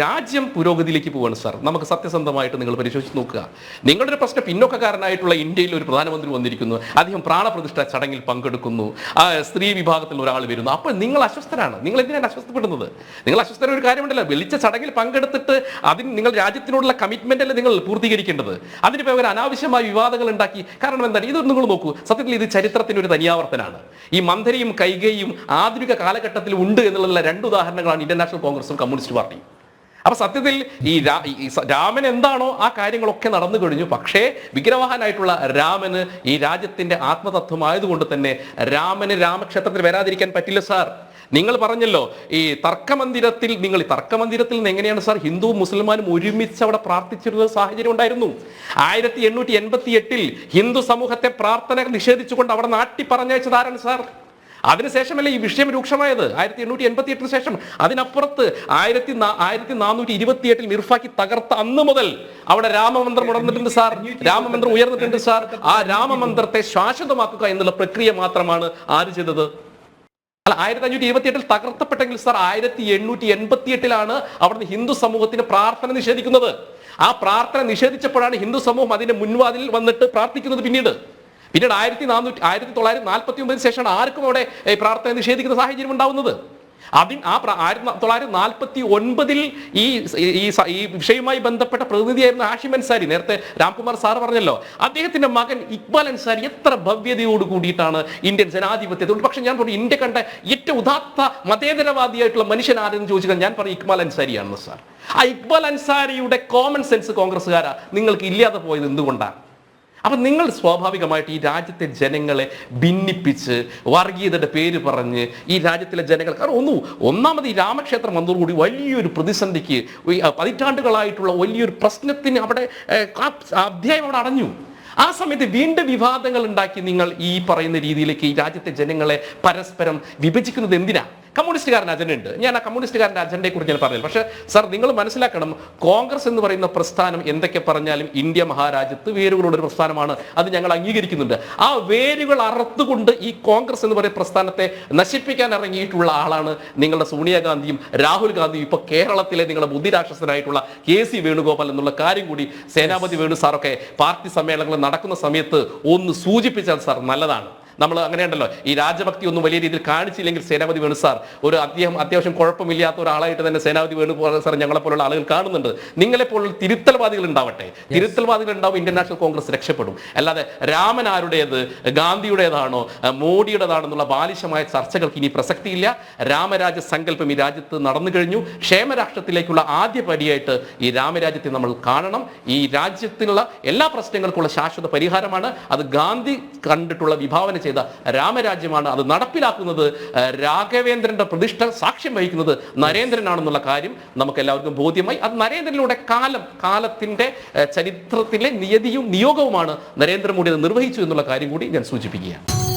രാജ്യം പുരോഗതിയിലേക്ക് പോവാണ് സാർ. നമുക്ക് സത്യസന്ധമായിട്ട് നിങ്ങൾ പരിശോധിച്ച് നോക്കുക. നിങ്ങളുടെ ഒരു പ്രശ്നം പിന്നോക്കക്കാരനായിട്ടുള്ള ഇന്ത്യയിൽ ഒരു പ്രധാനമന്ത്രി വന്നിരിക്കുന്നു. അദ്ദേഹം പ്രാണപ്രതിഷ്ഠ ചടങ്ങിൽ പങ്കെടുക്കുന്നു. ആ സ്ത്രീ വിഭാഗത്തിൽ ഒരാൾ വരുന്നു. അപ്പോൾ നിങ്ങൾ അസ്വസ്ഥരാണ്. നിങ്ങൾ എന്തിനാണ് അസ്വസ്ഥപ്പെടുന്നത്? നിങ്ങൾ അസ്വസ്ഥര ഒരു കാര്യമുണ്ടല്ലോ. വിളിച്ച ചടങ്ങിൽ പങ്കെടുത്തിട്ട് അതിന് നിങ്ങൾ രാജ്യത്തിനോടുള്ള കമ്മിറ്റ്മെന്റ് അല്ലേ നിങ്ങൾ പൂർത്തീകരിക്കേണ്ടത്? അതിന് പേര് അനാവശ്യമായ വിവാദങ്ങൾ ഉണ്ടാക്കി. കാരണം എന്താണ്? ഇത് നിങ്ങൾ നോക്കൂ. സത്യത്തിൽ ഇത് ചരിത്രത്തിന്റെ ഒരു തനിയാവർത്തനാണ്. ഈ മന്ധരയും കൈകയും ആധുനിക കാലഘട്ടത്തിൽ ഉണ്ട് എന്നുള്ള രണ്ട് ഉദാഹരണങ്ങളാണ് ഇന്ത്യൻ നാഷണൽ കോൺഗ്രസും കമ്മ്യൂണിസ്റ്റ് പാർട്ടിയും. അപ്പൊ സത്യത്തിൽ ഈ രാമൻ എന്താണോ ആ കാര്യങ്ങളൊക്കെ നടന്നു കഴിഞ്ഞു. പക്ഷേ വിഗ്രവാഹനായിട്ടുള്ള രാമന് ഈ രാജ്യത്തിന്റെ ആത്മതത്വമായതുകൊണ്ട് തന്നെ രാമന് രാമക്ഷേത്രത്തിൽ വരാതിരിക്കാൻ പറ്റില്ല സാർ. നിങ്ങൾ പറഞ്ഞല്ലോ ഈ തർക്കമന്ദിരത്തിൽ നിങ്ങൾ ഈ തർക്കമന്ദിരത്തിൽ നിന്ന് എങ്ങനെയാണ് സാർ ഹിന്ദുവും മുസ്ലിമാനും ഒരുമിച്ച് അവിടെ പ്രാർത്ഥിച്ചിരുന്ന സാഹചര്യം ഉണ്ടായിരുന്നു. ആയിരത്തി എണ്ണൂറ്റി എൺപത്തി എട്ടിൽ ഹിന്ദു സമൂഹത്തെ പ്രാർത്ഥന നിഷേധിച്ചുകൊണ്ട് അവിടെ നാട്ടി പറഞ്ഞയച്ചത് ആരാണ് സാർ? അതിനുശേഷമല്ലേ ഈ വിഷയം രൂക്ഷമായത്? ആയിരത്തി എണ്ണൂറ്റി എൺപത്തി എട്ടിന് ശേഷം. അതിനപ്പുറത്ത് ആയിരത്തി ആയിരത്തി നാനൂറ്റി ഇരുപത്തി എട്ടിൽ മിർഫാക്കി തകർത്ത അന്ന് മുതൽ അവിടെ രാമമന്ത്രം ഉണർന്നിട്ടുണ്ട് സാർ. രാമമന്ത്രം ഉയർന്നിട്ടുണ്ട് സാർ. ആ രാമമന്ത്രത്തെ ശാശ്വതമാക്കുക എന്നുള്ള പ്രക്രിയ മാത്രമാണ് ആര് ചെയ്തത്? അല്ല ആയിരത്തി അഞ്ഞൂറ്റി ഇരുപത്തി എട്ടിൽ തകർത്തപ്പെട്ടെങ്കിൽ സാർ ആയിരത്തി എണ്ണൂറ്റി എൺപത്തി എട്ടിലാണ് അവിടുന്ന് ഹിന്ദു സമൂഹത്തിന് പ്രാർത്ഥന നിഷേധിക്കുന്നത്. ആ പ്രാർത്ഥന നിഷേധിച്ചപ്പോഴാണ് ഹിന്ദു സമൂഹം അതിന്റെ മുൻവാതിൽ വന്നിട്ട് പ്രാർത്ഥിക്കുന്നത് പിന്നീട്. പിന്നീട് ആയിരത്തി നാനൂറ്റി ആയിരത്തി തൊള്ളായിരത്തി നാൽപ്പത്തി ഒമ്പതിന് ശേഷമാണ് ആർക്കും അവിടെ പ്രാർത്ഥന നിഷേധിക്കുന്ന സാഹചര്യം ഉണ്ടാവുന്നത്. അതിൻ ആ ആയിരത്തി തൊള്ളായിരത്തി നാൽപ്പത്തി ഒൻപതിൽ ഈ ഈ വിഷയവുമായി ബന്ധപ്പെട്ട പ്രതിനിധിയായിരുന്ന ഹാഷിം അൻസാരി നേരത്തെ രാംകുമാർ സാർ പറഞ്ഞല്ലോ അദ്ദേഹത്തിന്റെ മകൻ ഇക്ബാൽ അൻസാരി എത്ര ഭവ്യതയോട് കൂടിയിട്ടാണ് ഇന്ത്യൻ ജനാധിപത്യത്തോട് പക്ഷെ ഞാൻ പറഞ്ഞു ഇന്ത്യ കണ്ട ഏറ്റവും ഉദാത്ത മതേതരവാദിയായിട്ടുള്ള മനുഷ്യൻ ആരെന്ന് ചോദിച്ചാൽ ഞാൻ പറയും ഇക്ബാൽ അൻസാരിയാണെന്ന് സാർ. ആ ഇക്ബാൽ അൻസാരിയുടെ കോമൺ സെൻസ് കോൺഗ്രസ്സുകാരാ. നിങ്ങൾക്ക് ഇല്ലാതെ പോയത് എന്തുകൊണ്ടാണ്? അപ്പൊ നിങ്ങൾ സ്വാഭാവികമായിട്ട് ഈ രാജ്യത്തെ ജനങ്ങളെ ഭിന്നിപ്പിച്ച് വർഗീയതയുടെ പേര് പറഞ്ഞ് ഈ രാജ്യത്തിലെ ജനങ്ങൾ കാരണം ഒന്നു ഒന്നാമത് ഈ രാമക്ഷേത്രം വന്നതോടുകൂടി വലിയൊരു പ്രതിസന്ധിക്ക് പതിറ്റാണ്ടുകളായിട്ടുള്ള വലിയൊരു പ്രശ്നത്തിന് അവിടെ അധ്യായം അവിടെ അടഞ്ഞു. ആ സമയത്ത് വീണ്ടും വിവാദങ്ങൾ ഉണ്ടാക്കി നിങ്ങൾ ഈ പറയുന്ന രീതിയിലേക്ക് ഈ രാജ്യത്തെ ജനങ്ങളെ പരസ്പരം വിഭജിക്കുന്നത് എന്തിനാ? കമ്മ്യൂണിസ്റ്റുകാരന്റെ അജണ്ട ഉണ്ട് ഞാൻ ആ കമ്മ്യൂണിസ്റ്റുകാരന്റെ അജണ്ടയെ കുറിച്ച് ഞാൻ പറഞ്ഞില്ല. പക്ഷേ സർ നിങ്ങൾ മനസ്സിലാക്കണം കോൺഗ്രസ് എന്ന് പറയുന്ന പ്രസ്ഥാനം എന്തൊക്കെ പറഞ്ഞാലും ഇന്ത്യ മഹാരാജ്യത്ത് വേരുകളുടെ ഒരു പ്രസ്ഥാനമാണ്. അത് ഞങ്ങൾ അംഗീകരിക്കുന്നുണ്ട്. ആ വേരുകൾ അറുത്തുകൊണ്ട് ഈ കോൺഗ്രസ് എന്ന് പറയുന്ന പ്രസ്ഥാനത്തെ നശിപ്പിക്കാൻ ഇറങ്ങിയിട്ടുള്ള ആളാണ് നിങ്ങളുടെ സോണിയാഗാന്ധിയും രാഹുൽ ഗാന്ധിയും. ഇപ്പോൾ കേരളത്തിലെ നിങ്ങളുടെ ബുദ്ധിരാക്ഷസനായിട്ടുള്ള കെ സി വേണുഗോപാൽ എന്നുള്ള കാര്യം കൂടി സേനാപതി വേണു സാറൊക്കെ പാർട്ടി സമ്മേളനങ്ങൾ നടക്കുന്ന സമയത്ത് ഒന്ന് സൂചിപ്പിച്ചാൽ സാർ നല്ലതാണ്. നമ്മൾ അങ്ങനെയുണ്ടല്ലോ ഈ രാജഭക്തി ഒന്നും വലിയ രീതിയിൽ കാണിച്ചില്ലെങ്കിൽ സേനാപതി വേണു സാർ. ഒരു അദ്ദേഹം അത്യാവശ്യം കുഴപ്പമില്ലാത്ത ഒരാളായിട്ട് തന്നെ സേനാപതി വേണു സാർ ഞങ്ങളെ പോലുള്ള ആളുകൾ കാണുന്നുണ്ട്. നിങ്ങളെപ്പോലുള്ള തിരുത്തൽവാദികൾ ഉണ്ടാവട്ടെ. തിരുത്തൽവാദികൾ ഉണ്ടാവും ഇന്ത്യൻ നാഷണൽ കോൺഗ്രസ് രക്ഷപ്പെടും. അല്ലാതെ രാമൻ ആരുടേത് ഗാന്ധിയുടേതാണോ മോഡിയുടേതാണെന്നുള്ള ബാലിശമായ ചർച്ചകൾക്ക് ഇനി പ്രസക്തിയില്ല. രാമരാജ സങ്കല്പം ഈ രാജ്യത്ത് നടന്നു കഴിഞ്ഞു. ക്ഷേമരാഷ്ട്രത്തിലേക്കുള്ള ആദ്യ പടിയായിട്ട് ഈ രാമരാജ്യത്തെ നമ്മൾ കാണണം. ഈ രാജ്യത്തിനുള്ള എല്ലാ പ്രശ്നങ്ങൾക്കുള്ള ശാശ്വത പരിഹാരമാണ്. അത് ഗാന്ധി കണ്ടിട്ടുള്ള വിഭാവന ചെയ്ത രാമരാജ്യമാണ് അത് നടപ്പിലാക്കുന്നത്. രാഘവേന്ദ്രന്റെ പ്രതിഷ്ഠ സാക്ഷ്യം വഹിക്കുന്നത് നരേന്ദ്രനാണെന്നുള്ള കാര്യം നമുക്ക് എല്ലാവർക്കും ബോധ്യമായി. അത് നരേന്ദ്രനിലൂടെ കാലം കാലത്തിന്റെ ചരിത്രത്തിലെ നിയതിയും നിയോഗവുമാണ് നരേന്ദ്രമോദി അത് നിർവഹിച്ചു എന്നുള്ള കാര്യം കൂടി ഞാൻ സൂചിപ്പിക്കുകയാണ്.